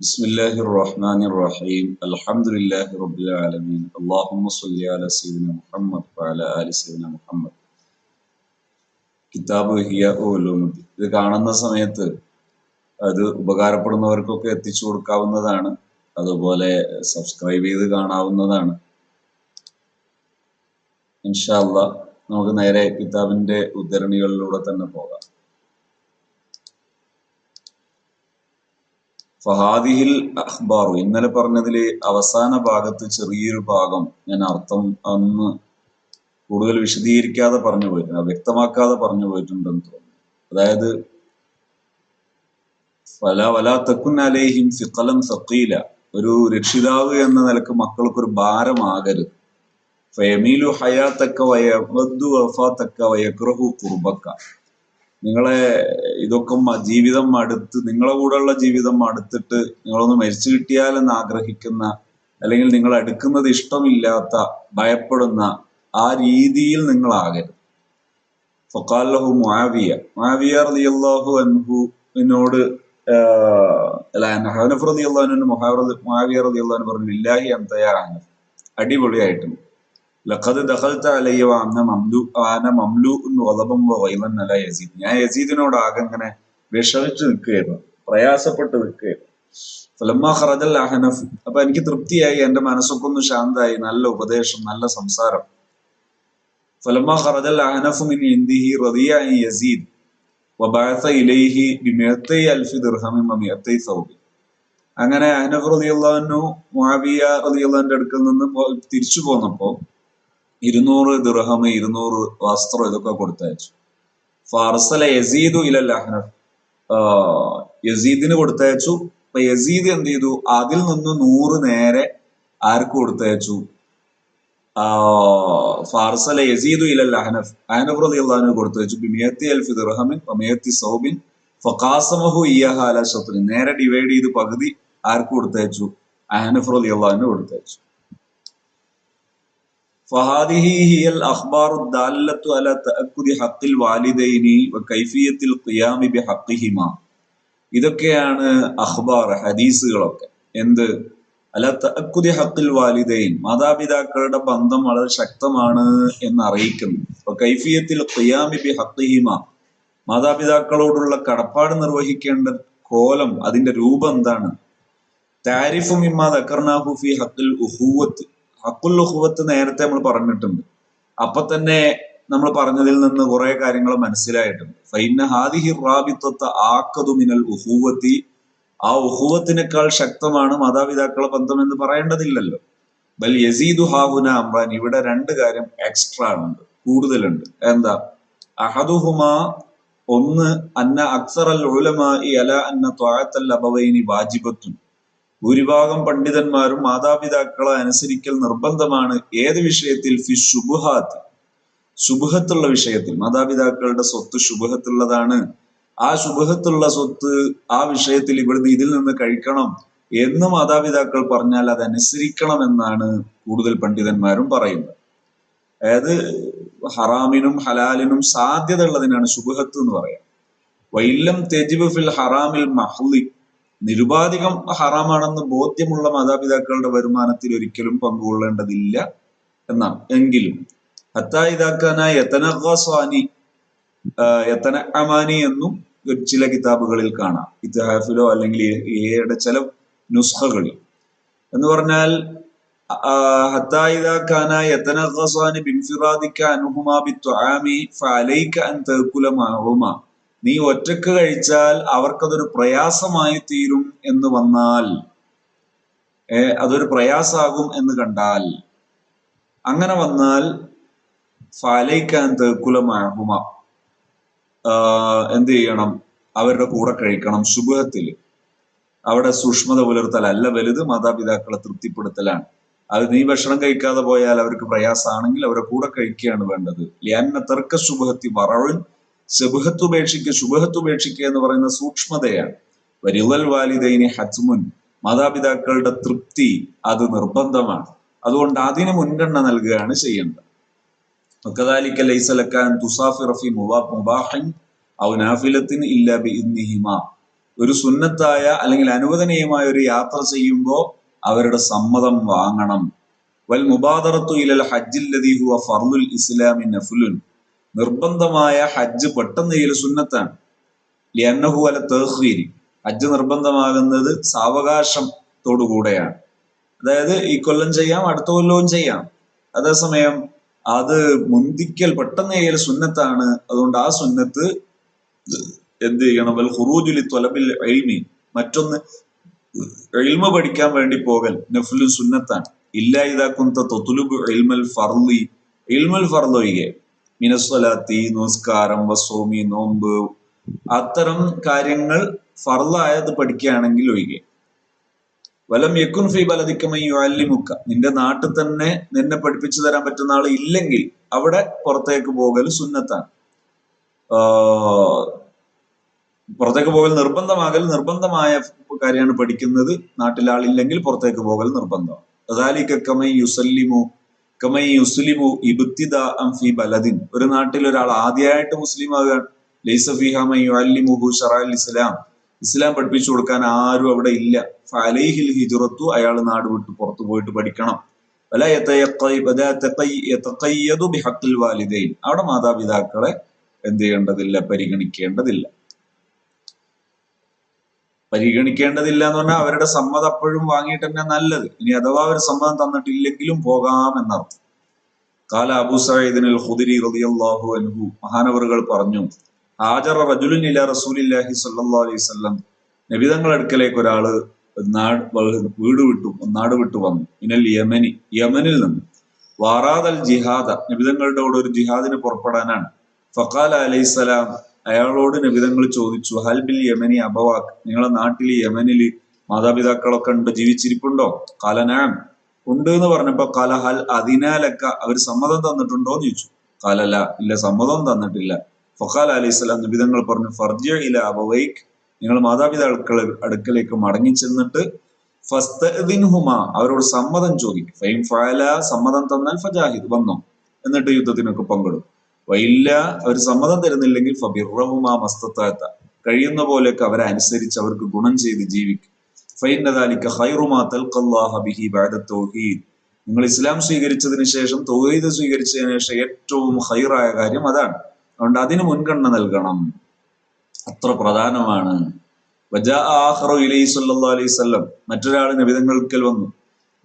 بسم الله الرحمن الرحيم الحمد لله رب العالمين اللهم صل على سيدنا محمد وعلى آل سيدنا محمد കിതാബ് ഹിയ ഉലൂമുദ്ദീൻ ഇത് കാണുന്ന സമയത്ത് അത് ഉപകാരപ്പെടുന്നവർക്കൊക്കെ എത്തിച്ചു കൊടുക്കാവുന്നതാണ് അതുപോലെ സബ്സ്ക്രൈബ് ചെയ്ത് കാണാവുന്നതാണ് ഇൻഷാല്ല നമുക്ക് നേരെ കിതാബിന്റെ ഉദ്ധരണികളിലൂടെ തന്നെ പോകാം ഫഹാദിഹിൽ അഖ്ബാറു ഇന്നലെ പറഞ്ഞതിൽ അവസാന ഭാഗത്ത് ചെറിയൊരു ഭാഗം ഞാൻ അർത്ഥം അന്ന് കൂടുതൽ വിശദീകരിക്കാതെ പറഞ്ഞു പോയിട്ടുണ്ട്. വ്യക്തമാക്കാതെ പറഞ്ഞു പോയിട്ടുണ്ടെന്ന് തോന്നുന്നു. അതായത് ഫല വല തക്കുൻ അലേഹിം ഫിഖലം സക്കീല ഒരു രക്ഷിതാവ് എന്ന നിലയ്ക്ക് മക്കൾക്കൊരു ഭാരമാകരുത്. ഫയമീലു ഹയാത്തക്ക വയവദ്ദു വഫാത്തക്ക വയക്രഹു കുർബക്ക. നിങ്ങളെ ഇതൊക്കെ ജീവിതം അടുത്ത് നിങ്ങളെ കൂടെയുള്ള ജീവിതം അടുത്തിട്ട് നിങ്ങളൊന്ന് മരിച്ചു കിട്ടിയാലെന്ന് ആഗ്രഹിക്കുന്ന അല്ലെങ്കിൽ നിങ്ങൾ അടുക്കുന്നത് ഇഷ്ടമില്ലാത്ത ഭയപ്പെടുന്ന ആ രീതിയിൽ നിങ്ങളാകരുത്. ഫൊക്കാലഹു മാവിയ മാവിയ റളിയല്ലാഹു അൻഹു എന്നോട് ഹനഫ് റളിയല്ലാഹു അൻഹു മാവിയ റളിയല്ലാഹു പറഞ്ഞു ഇല്ലാഹി അന്തയാ അടിപൊളിയായിട്ടുണ്ട്. ലഖദ് ദഖൽത അലയ്യ വാന മംലു ആന മംലു എന്ന് വധപം വൈലൻ അല യസീദ് ഞാൻ യസീദിനോടാകെ ഇങ്ങനെ വിഷമിച്ചു നിൽക്കുകയായിരുന്നു. പ്രയാസപ്പെട്ട് നിൽക്കുകയായിരുന്നു. ഫലമ്മ ഖറജൽ അഹനഫ്. അപ്പൊ എനിക്ക് തൃപ്തിയായി എന്റെ മനസ്സൊക്കെ ഒന്ന് ശാന്തമായി നല്ല ഉപദേശം നല്ല സംസാരം. ഫലമ്മ ഖറജൽ അഹനഫ് മിൻ ഇന്ദിഹി റദിയ യസീദ്. വബാത്ത ഇലൈഹി ബിമിഅത്തൈ അൽഫി ദിർഹമി മമിഅത്തൈ സൗബി അങ്ങനെ അഹനഫ് റദിയുള്ളവനു മുആവിയ റദിയുള്ളവന്റെ അടുക്കൽ നിന്ന് തിരിച്ചു പോന്നപ്പോ ഇരുന്നൂറ് ദിർഹം ഇരുന്നൂറ് വസ്ത്രം ഇതൊക്കെ കൊടുത്തയച്ചു. ഫാർസല യസീദു ഇലൽ അഹ്നഫ് യസീദിന് കൊടുത്തയച്ചു. അപ്പൊ യസീദ് എന്ത് ചെയ്തു? അതിൽ നിന്ന് നൂറ് നേരെ ആർക്ക് കൊടുത്തയച്ചു? ഫാർസല യസീദു ഇലൽ അഹ്നഫ് അഹ്നഫ് അള്ളഹാനു കൊടുത്തയച്ചു. ബിമിയത്തി അൽഫി ദിർഹമിൻ വമിയത്തി സൗബിൻ ഫഖാസമഹു ഇയ്യഹ അല ശത്രി നേരെ ഡിവൈഡ് ചെയ്ത് പകുതി ആർക്ക് കൊടുത്തയച്ചു? അഹ്നഫ് അള്ളഹാനു കൊടുത്തയച്ചു. അല ഹഖിൽ വാലിദൈനി ബി ഇതൊക്കെയാണ് അഖ്ബാർ ഹദീസുകളൊക്കെ. എന്ത്? അല തഅക്കുദി ഹഖിൽ വാലിദൈൻ. മാതാപിതാക്കളുടെ ബന്ധം വളരെ ശക്തമാണ് എന്ന് അറിയിക്കുന്നു വ കൈഫിയത്തിൽ ഖിയാമി ബി ഹഖിഹിമ. മാതാപിതാക്കളോടുള്ള കടപ്പാട് നിർവഹിക്കേണ്ട കോലം അതിന്റെ രൂപം എന്താണ്? താരിഫും ഇമ്മാ ദക്കർനാഹു ഫി ഹഖിൽ ഉഹൂവത്ത്. ഹക്കുൽ ഹുവത്ത് നേരത്തെ നമ്മൾ പറഞ്ഞിട്ടുണ്ട്. അപ്പൊ തന്നെ നമ്മൾ പറഞ്ഞതിൽ നിന്ന് കുറെ കാര്യങ്ങൾ മനസ്സിലായിട്ടുണ്ട്. ഫൈന ഹാദിഹി റാബിത്വത്തെ ആക്കതു മിനൽ ഉഹൂവത്തി. ആ ഉഹൂവത്തിനേക്കാൾ ശക്തമാണ് മാതാപിതാക്കളെ ബന്ധം എന്ന് പറയേണ്ടതില്ലല്ലോ. ബൽ യസീദു ഹാഹുന അമ്രാൻ. ഇവിടെ രണ്ട് കാര്യം എക്സ്ട്രാ ഉണ്ട് കൂടുതലുണ്ട്. എന്താ? അഹദുഹുമാ ഒന്ന് അന്ന അക്സറൽ അൽ ഈ അല അന്ന ത്വാഴത്തൽ അബവൈനി വാജിബത്തുൻ. ഭൂരിഭാഗം പണ്ഡിതന്മാരും മാതാപിതാക്കളെ അനുസരിക്കൽ നിർബന്ധമാണ്. ഏത് വിഷയത്തിൽ? ഫി ശുബുഹാത്ത്. ശുഭത്തുള്ള വിഷയത്തിൽ. മാതാപിതാക്കളുടെ സ്വത്ത് ശുഭത്തുള്ളതാണ് ആ ശുഭത്തുള്ള സ്വത്ത് ആ വിഷയത്തിൽ ഇവിടുന്ന് ഇതിൽ നിന്ന് കഴിക്കണം എന്ന് മാതാപിതാക്കൾ പറഞ്ഞാൽ അത് അനുസരിക്കണം എന്നാണ് കൂടുതൽ പണ്ഡിതന്മാരും പറയുന്നത്. അതായത് ഹറാമിനും ഹലാലിനും സാധ്യത ഉള്ളതിനാണ് ശുഭത്ത് എന്ന് പറയാം വൈല്ലം തെജിബ് ഫിൽ ഹറാമിൽ മഹ്ലി. നിരുപാധികം ഹറാമാണെന്ന് ബോധ്യമുള്ള മാതാപിതാക്കളുടെ വരുമാനത്തിൽ ഒരിക്കലും പങ്കുകൊള്ളേണ്ടതില്ല എന്നാണ്. എങ്കിലും ഹത്തായിതാക്കാനായ യത്തനഖാസ്വാനി യത്തന അമാനി എന്നും ചില കിതാബുകളിൽ കാണാം. ഇത്തിഹാഫിലോ അല്ലെങ്കിൽ ഏയുടെ ചില നുസ്ഖകളിൽ. എന്ന് പറഞ്ഞാൽ ഹത്തായിദാഖാന ബിൻഫിറാദിക്ക ബിൻഫിറാദിക അൻഹുമാ ബിത്വആമി ഫഅലൈക അൻ തഅകുല മഅഹുമ. നീ ഒറ്റയ്ക്ക് കഴിച്ചാൽ അവർക്കതൊരു പ്രയാസമായി തീരും എന്ന് വന്നാൽ അതൊരു പ്രയാസാകും എന്ന് കണ്ടാൽ അങ്ങനെ വന്നാൽ ഫാലയിക്കാൻ തേക്കുലമാകുമ എന്ത് ചെയ്യണം? അവരുടെ കൂടെ കഴിക്കണം ശുഭത്തിൽ അവിടെ സൂക്ഷ്മത പുലർത്തലല്ല വലുത് മാതാപിതാക്കളെ തൃപ്തിപ്പെടുത്തലാണ്. അത് നീ ഭക്ഷണം കഴിക്കാതെ പോയാൽ അവർക്ക് പ്രയാസമാണെങ്കിൽ അവരുടെ കൂടെ കഴിക്കുകയാണ് വേണ്ടത്. ലിയാന്ന തർക്ക ശുഭത്തി വറവൻ ശുഭഹത്ത് ഉപേക്ഷിക്കുക ശുഭഹത്ത് ഉപേക്ഷിക്കുക എന്ന് പറയുന്ന സൂക്ഷ്മതയാണ് വരിളൽ വാലിദൈനി ഹജ്മുൻ മാതാപിതാക്കളുടെ തൃപ്തി അത് നിർബന്ധമാണ് അതുകൊണ്ട് അതിന് മുൻഗണന നൽകുകയാണ് ചെയ്യേണ്ടത് وكذلك ليس لك أن تسافر في مباح مباح أو نافلة إلا بإذنهما ഒരു സുന്നത്തായ അല്ലെങ്കിൽ അനുവദനീയമായ ഒരു യാത്ര ചെയ്യുമ്പോൾ അവരുടെ സമ്മതം വാങ്ങണം വൽ മുബാദറത്തു ഇലൽ ഹജ്ജില്ലദീ ഹുവ ഫർളുൽ ഇസ്ലാമി നഫ്ലുൻ നിർബന്ധമായ ഹജ്ജ് പെട്ടെന്ന് ചെയ്യൽ സുന്നത്താണ്. ലിയന്നഹു അല തേഹീരി ഹജ്ജ് നിർബന്ധമാകുന്നത് സാവകാശത്തോടു കൂടെയാണ്. അതായത് ഈ കൊല്ലം ചെയ്യാം അടുത്ത കൊല്ലവും ചെയ്യാം. അതേസമയം അത് മുന്തിക്കൽ പെട്ടെന്ന് ചെയ്യൽ സുന്നത്താണ്. അതുകൊണ്ട് ആ സുന്നത്ത് എന്ത് ചെയ്യണം? വൽ ഹുറൂജുലി തൊലബിൽ എൽമി മറ്റൊന്ന് എൽമ പഠിക്കാൻ വേണ്ടി പോകൽ നഫ്ലു സുന്നത്താണ്. ഇല്ല ഇതാക്കുന്ന തൊത്തുലുബ് എൽമൽ ഫർലി എൽമൽ ഫർലൊഴികെ മിനസ്വലാത്തി നമസ്കാരം വസോമി നോമ്പ്. അത്തരം കാര്യങ്ങൾ ഫർലായത് പഠിക്കുകയാണെങ്കിൽ ഒഴികെ. വലം യക്കുൻ ഫി ബലദിക്കമയ്യു അല്ലിമുക്ക നിന്റെ നാട്ടിൽ തന്നെ നിന്നെ പഠിപ്പിച്ചു തരാൻ പറ്റുന്ന ആൾ ഇല്ലെങ്കിൽ അവിടെ പുറത്തേക്ക് പോകൽ സുന്നത്താണ്. പുറത്തേക്ക് പോകൽ നിർബന്ധമാകൽ നിർബന്ധമായ കാര്യമാണ് പഠിക്കുന്നത്. നാട്ടിലാളില്ലെങ്കിൽ പുറത്തേക്ക് പോകൽ നിർബന്ധമാണ്. അതാലിക്കമൈ യുസല്ലിമു യുസ്ലിമു ബലദിൻ. ഒരു നാട്ടിൽ ഒരാൾ ആദ്യമായിട്ട് മുസ്ലിം ഷറഅൽ ഇസ്ലാം ഇസ്ലാം പഠിപ്പിച്ചു കൊടുക്കാൻ ആരും അവിടെ ഇല്ല. ഫലൈഹിൽ ഹിജുറത്തു അയാൾ നാട് വിട്ട് പുറത്തു പോയിട്ട് പഠിക്കണം. അവിടെ മാതാപിതാക്കളെ എന്ത് ചെയ്യേണ്ടതില്ല പരിഗണിക്കേണ്ടതില്ല. പരിഗണിക്കേണ്ടതില്ല എന്ന് പറഞ്ഞാൽ അവരുടെ സമ്മതം അപ്പോഴും വാങ്ങിയിട്ട് തന്നെ നല്ലത്. ഇനി അഥവാ അവർ സമ്മതം തന്നിട്ടില്ലെങ്കിലും പോകാം എന്നർത്ഥം. കാല അബു സഈദിൻ അൽ ഖുദരി റളിയല്ലാഹു അൻഹു മഹാനവറുകൾ പറഞ്ഞു ഹാജർ റജുലുൻ ഇല റസൂലില്ലാഹി സ്വല്ലല്ലാഹു അലൈഹി വസല്ലം. നബിതങ്ങളുടെ അടുക്കലേക്ക് ഒരാൾ നാട് വീട് വിട്ടു നാട് വിട്ടു വന്നു. ഇനൽ യമനി യമനിൽ നിന്ന്. വാറാദൽ ജിഹാദ നബിതങ്ങളുടെ കൂടെ ഒരു ജിഹാദിന് പുറപ്പെടാനാണ്. ഫഖാല അലൈഹിസ്സലാം അയാളോട് നബിതങ്ങൾ ചോദിച്ചു ഹൽ ബിൽ യമനി അബവാക്? നിങ്ങളെ നാട്ടിൽ യമനിൽ മാതാപിതാക്കളൊക്കെ ഉണ്ട് ജീവിച്ചിരിപ്പുണ്ടോ? കാലനാം ഉണ്ട് എന്ന് പറഞ്ഞപ്പോ കാല ഹൽ അതിനാലൊക്കെ അവർ സമ്മതം തന്നിട്ടുണ്ടോ? എന്ന് ചോദിച്ചു. കാലല്ല ഇല്ല സമ്മതം തന്നിട്ടില്ല. ഫഖാൽ അലൈഹി സ്വലാം നിബിതങ്ങൾ പറഞ്ഞു ഫർജ ഇല അബവൈക്ക് നിങ്ങൾ മാതാപിതാക്കൾ അടുക്കലേക്ക് മടങ്ങി ചെന്നിട്ട് ഫസ്തഅ്ദിൻഹുമ അവരോട് സമ്മതം ചോദിക്കും. ഫൈം ഫഅല സമ്മതം തന്നാൽ ഫജാഹിദ് വന്നോ. എന്നിട്ട് യുദ്ധത്തിനൊക്കെ പങ്കെടുക്കും. വൈല്ല അവർ സമ്മതം തരുന്നില്ലെങ്കിൽ ഫബിറഹുമാ മസ്തത്താത്ത. കഴിയുന്ന പോലെയൊക്കെ അവരെ അനുസരിച്ച് അവർക്ക് ഗുണം ചെയ്ത് ജീവിക്കും. ഫൈനദാലിക്ക ഖൈറുമാ തൽഖല്ലാഹ ബിഹി ബഅദ തൗഹീദ്. നിങ്ങൾ ഇസ്ലാം സ്വീകരിച്ചതിന് ശേഷം തൗഹീദ് സ്വീകരിച്ചതിന് ശേഷം ഏറ്റവും ഹൈറായ കാര്യം അതാണ്. അതുകൊണ്ട് അതിന് മുൻഗണന നൽകണം. അത്ര പ്രധാനമാണ്. മറ്റൊരാൾ നബിതങ്ങൾക്കൽ വന്നു.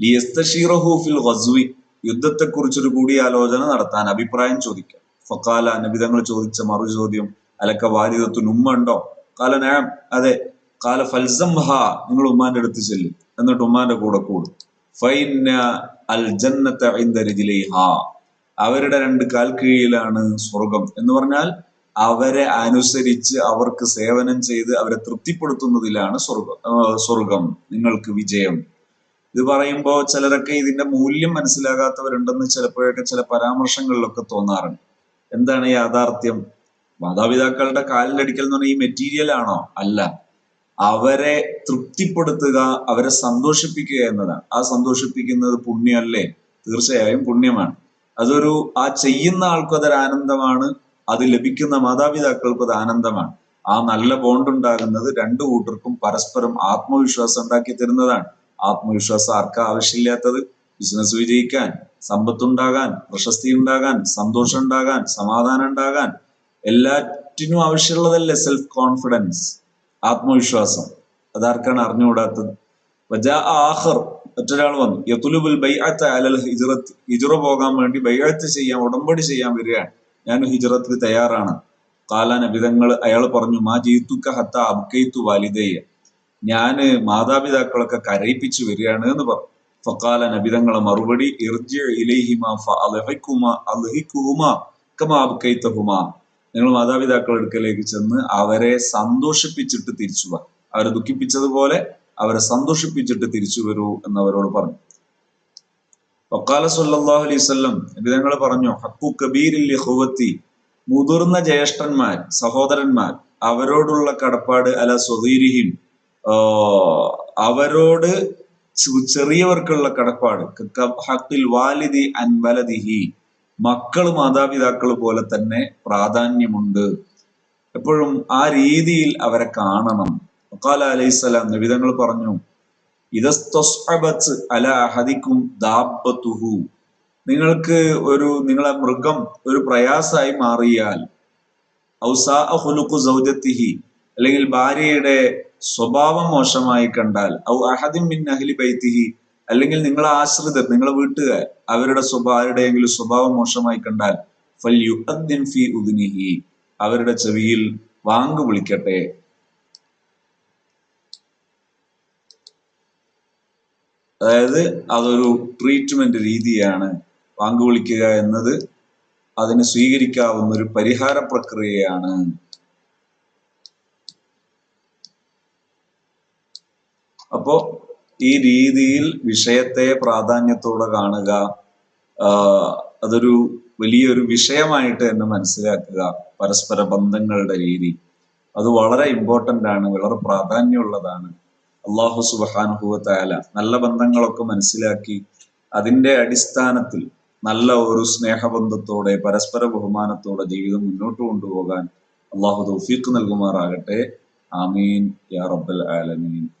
ലിയസ്തശീറഹു ഫിൽ ഗസ്വി. യുദ്ധത്തെക്കുറിച്ചൊരു കൂടിയാലോചന നടത്താൻ അഭിപ്രായം ചോദിക്കാം. ഫക്കാല നബിതങ്ങൾ ചോദിച്ച മറു ചോദ്യം അലക്ക വാലിദത്തുൻ ഉമ്മ ഉണ്ടോ? കാല ഞാൻ അതെ. കാല ഫൽസം നിങ്ങൾ ഉമ്മാന്റെ അടുത്ത് ചെല്ലും. എന്നിട്ട് ഉമ്മാന്റെ കൂടെ കൂടും. ഫൈന അൽ ജന്നത്തെ അവരുടെ രണ്ട് കാൽ കീഴിലാണ് സ്വർഗം. എന്ന് പറഞ്ഞാൽ അവരെ അനുസരിച്ച് അവർക്ക് സേവനം ചെയ്ത് അവരെ തൃപ്തിപ്പെടുത്തുന്നതിലാണ് സ്വർഗം സ്വർഗം. നിങ്ങൾക്ക് വിജയം. ഇത് പറയുമ്പോൾ ചിലരൊക്കെ ഇതിന്റെ മൂല്യം മനസ്സിലാകാത്തവരുണ്ടെന്ന് ചിലപ്പോഴൊക്കെ ചില പരാമർശങ്ങളിലൊക്കെ തോന്നാറുണ്ട്. എന്താണ് യാഥാർത്ഥ്യം? മാതാപിതാക്കളുടെ കാലിലടിക്കൽ എന്ന് പറഞ്ഞാൽ ഈ മെറ്റീരിയൽ ആണോ? അല്ല. അവരെ തൃപ്തിപ്പെടുത്തുക അവരെ സന്തോഷിപ്പിക്കുക എന്നതാണ്. ആ സന്തോഷിപ്പിക്കുന്നത് പുണ്യമല്ലേ? തീർച്ചയായും പുണ്യമാണ്. അതൊരു ആ ചെയ്യുന്ന ആൾക്കും അതൊരു ആനന്ദമാണ്. അത് ലഭിക്കുന്ന മാതാപിതാക്കൾക്കും അത് ആനന്ദമാണ്. ആ നല്ല ബോണ്ട് ഉണ്ടാകുന്നത് രണ്ടു കൂട്ടർക്കും പരസ്പരം ആത്മവിശ്വാസം ഉണ്ടാക്കി തരുന്നതാണ്. ആത്മവിശ്വാസം ആർക്കാ ആവശ്യമില്ലാത്തത് ബിസിനസ് വിജയിക്കാൻ. സമ്പത്തുണ്ടാകാൻ പ്രശസ്തി ഉണ്ടാകാൻ സന്തോഷം ഉണ്ടാകാൻ സമാധാനം ഉണ്ടാകാൻ എല്ലാറ്റിനും ആവശ്യമുള്ളതല്ലേ സെൽഫ് കോൺഫിഡൻസ് ആത്മവിശ്വാസം? അതാർക്കാണ് അറിഞ്ഞുകൂടാത്തത്? മറ്റൊരാൾ വന്നു. യതുലുബുൽ ബൈഅത്ത് അലൽ ഹിജ്റത്ത്. ഹിജ്റ പോകാൻ വേണ്ടി ബൈഅത്ത് ചെയ്യാൻ ഉടമ്പടി ചെയ്യാൻ വരികയാണ്. ഞാൻ ഹിജ്റത്തിന് തയ്യാറാണ്. കാല നബിതങ്ങൾ അയാൾ പറഞ്ഞു മാ ജീത്തുക്ക ഹത്ത അബ്കൈത്തു വാലിദയ്യ. ഞാൻ മാതാപിതാക്കളൊക്കെ കരയിപ്പിച്ചു വരികയാണ് എന്ന് പറഞ്ഞു. ഫക്കാല നബിതങ്ങളെ മറുപടി നിങ്ങൾ മാതാപിതാക്കളുടെ അടുക്കലേക്ക് ചെന്ന് അവരെ സന്തോഷിപ്പിച്ചിട്ട് തിരിച്ചു വാ. അവരെ ദുഃഖിപ്പിച്ചതുപോലെ അവരെ സന്തോഷിപ്പിച്ചിട്ട് തിരിച്ചു വരൂ എന്ന് അവരോട് പറഞ്ഞു. വക്കാല സല്ലല്ലാഹു അലൈഹി വസല്ലം നബിതങ്ങൾ പറഞ്ഞു ഹക്കു കബീരിൽ യഹുവത്തി മുതിർന്ന ജ്യേഷ്ഠന്മാർ സഹോദരന്മാർ അവരോടുള്ള കടപ്പാട് അല സ്വദീരിഹിം അവരോട് ചെറിയവർക്കുള്ള കടപ്പാട്. ഹക്കിൽ വാലിദി അൻ വലദിഹി. മക്കൾ മാതാപിതാക്കൾ പോലെ തന്നെ പ്രാധാന്യമുണ്ട്. എപ്പോഴും ആ രീതിയിൽ അവരെ കാണണം. വഖാല അലൈഹിസ്സലാം നിവിധങ്ങൾ പറഞ്ഞു ഇതും ദാബത്തുഹു നിങ്ങൾക്ക് ഒരു നിങ്ങളെ മൃഗം ഒരു പ്രയാസമായി മാറിയാൽ ഔസാ ഹുലുഖു സൗജത്തിഹി അല്ലെങ്കിൽ ഭാര്യയുടെ സ്വഭാവം മോശമായി കണ്ടാൽ ഔ അഹദിൻ മിൻ അഹ്ലി ബൈത്തിഹി അല്ലെങ്കിൽ നിങ്ങളെ ആശ്രിതർ നിങ്ങളെ വീട്ടുകാർ അവരുടെ സ്വഭാവരുടെയെങ്കിലും സ്വഭാവം മോശമായി കണ്ടാൽ ഫൽ യുഅദ്ദിൻ ഫി ഉദ്നിഹി അവരുടെ ചെവിയിൽ വാങ്ക് വിളിക്കട്ടെ. അതായത് അതൊരു ട്രീറ്റ്മെന്റ് രീതിയാണ് വാങ്ക് വിളിക്കുക എന്നത്. അതിന് സ്വീകരിക്കാവുന്ന ഒരു പരിഹാര പ്രക്രിയയാണ്. അപ്പോ ഈ രീതിയിൽ വിഷയത്തെ പ്രാധാന്യത്തോടെ കാണുക അതൊരു വലിയൊരു വിഷയമായിട്ട് തന്നെ മനസ്സിലാക്കുക പരസ്പര ബന്ധങ്ങളുടെ രീതി. അത് വളരെ ഇമ്പോർട്ടന്റ് ആണ് വളരെ പ്രാധാന്യമുള്ളതാണ്. അള്ളാഹു സുബാനുഭവത്തായാല നല്ല ബന്ധങ്ങളൊക്കെ മനസ്സിലാക്കി അതിന്റെ അടിസ്ഥാനത്തിൽ നല്ല ഒരു സ്നേഹബന്ധത്തോടെ പരസ്പര ബഹുമാനത്തോടെ ജീവിതം മുന്നോട്ട് കൊണ്ടുപോകാൻ അള്ളാഹു തൗഫീഖ് നൽകുമാറാകട്ടെ. ആമീൻ. യാ റബ്ബൽ ആലമീൻ.